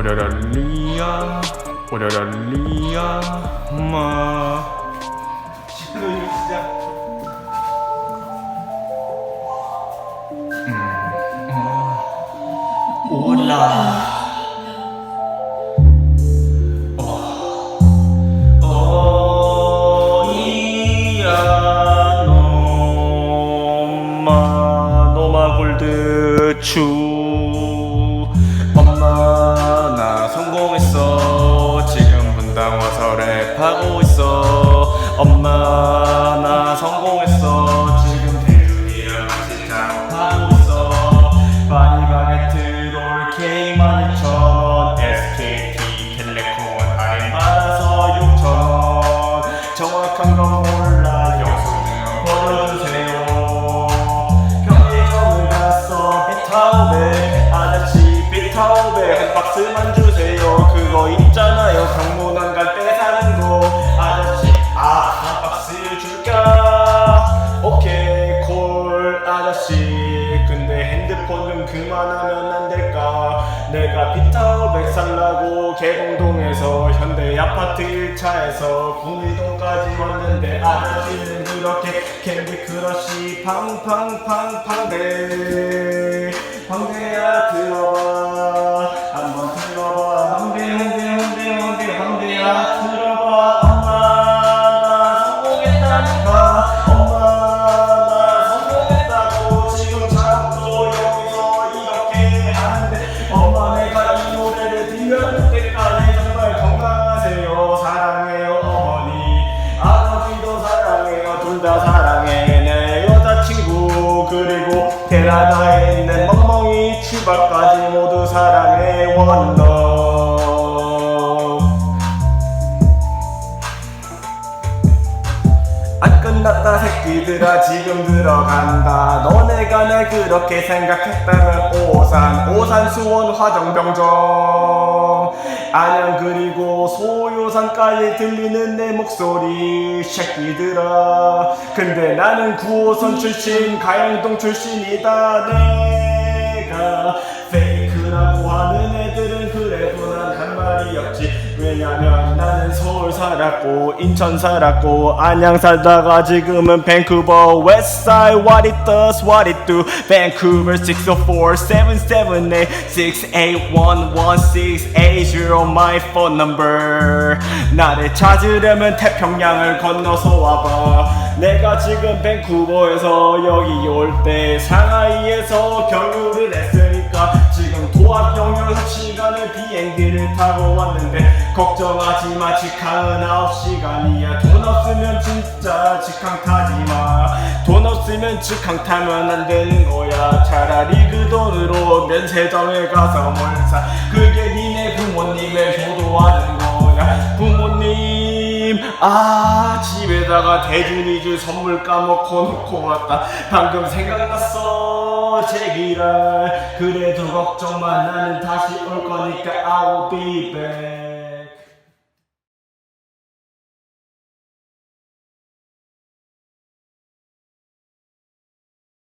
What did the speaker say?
오라라리야 마. 시끄러운 진짜 올라 어이야 노마 노마 골 박스만 주세요. 그거 있잖아요. 경문원 갈때 사는 거. 아저씨 아한 박스 줄까? 오케이 콜 아저씨. 근데 핸드폰 좀 그만하면 안 될까? 내가 비타오백 살라고 개봉동에서 현대 아파트 1차에서 구미동까지 왔는데 아저씨는 그렇게 캔디 크러쉬 팡팡팡팡대. 황대야 들어봐 다 사랑해. 내 여자친구 그리고 캐나다에 있는 멍멍이 치바까지 모두 사랑해. 원더 끝났다 새끼들아 지금 들어간다. 너네가 날 그렇게 생각했다면 오산 오산 수원 화정병정. 안양 그리고 소요산까지 들리는 내 목소리 새끼들아. 근데 나는 9호선 출신 가양동 출신이다. 내가 페이크라고 하는 애들은 그래도 난한 말이 없지. 왜냐면 서울 살았고 인천 살았고 안양 살다가 지금은 밴쿠버 웨스트사이드 what it does what it do. Vancouver 604 778 6811680 my phone number. 나를 찾으려면 태평양을 건너서 와봐. 내가 지금 밴쿠버에서 여기 올 때 상하이에서 경유를 했으니까 지금 도합 영역 시 간을 비행기를 타고 왔는데 걱정하지 마. 직항은 9시간이야. 돈 없으면 진짜 직항 타지 마돈 없으면 직항 타면 안 되는 거야. 차라리 그 돈으로 면세점에 가서 뭘사. 그게 니네 부모님을 효도하는 거야. 부모님 아 집에다가 대준이주 선물 까먹고 놓고 왔다. 방금 생각났어 제기랄 그래도 걱정 마 나는 다시 올 거니까 I'll be back